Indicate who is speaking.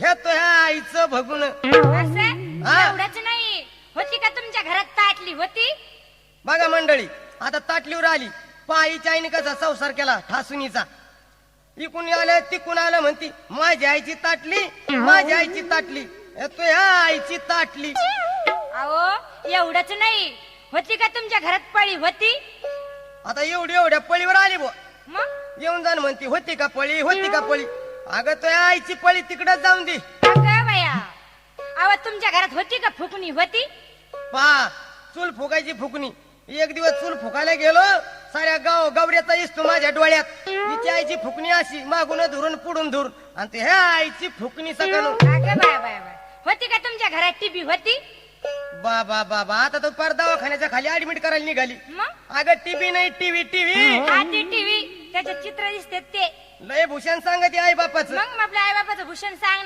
Speaker 1: हे तो ह्या आईचं हा.
Speaker 2: एवढंच नाही. होती का तुमच्या घरात ताटली? होती?
Speaker 1: बघा मंडळी आता ताटलीवर आली. पायीच्या आईने कसा संसार केला ठासुनीचा. इकून आलं तिकून आलं म्हणती माझ्या आईची ताटली माझ्या आईची ताटली हे तो ह्या आईची ताटली.
Speaker 2: अहो एवढंच नाही. होती का तुमच्या घरात पळी? होती?
Speaker 1: आता एवढी एवढ्या पळीवर आली बुवा.
Speaker 2: मग?
Speaker 1: येऊन जाण म्हणती होती का पळी? होती का पळी? अगं तो आईची पळी तिकडच जाऊन दे.
Speaker 2: अगं बया अहो तुमच्या घरात होती का फुकणी? होती?
Speaker 1: पहा चूल फुकायची फुकणी. एक दिवस चूल फुकायला गेलो साऱ्या गाव गवऱ्याचा इसतो माझ्या डोळ्यात. तिची आईची फुकणी अशी मागून धरून पुढून धरून. आणि ते ह्या आईची फुकणी
Speaker 2: अगं बाय बाय बाय. होती का तुमच्या घरात टीव्ही होती
Speaker 1: बा? बा बा बा आता तो पार दवाखान्याच्या खाली ऍडमिट करायला निघाली.
Speaker 2: मग?
Speaker 1: अगं टीव्ही नाही टीव्ही टीव्ही
Speaker 2: ती टीव्ही त्याच्यात चित्र दिसते ते.
Speaker 1: लय भूषण सांगते आई बापाचं.
Speaker 2: मग आपल्या आई बाबाचं भूषण सांग ना.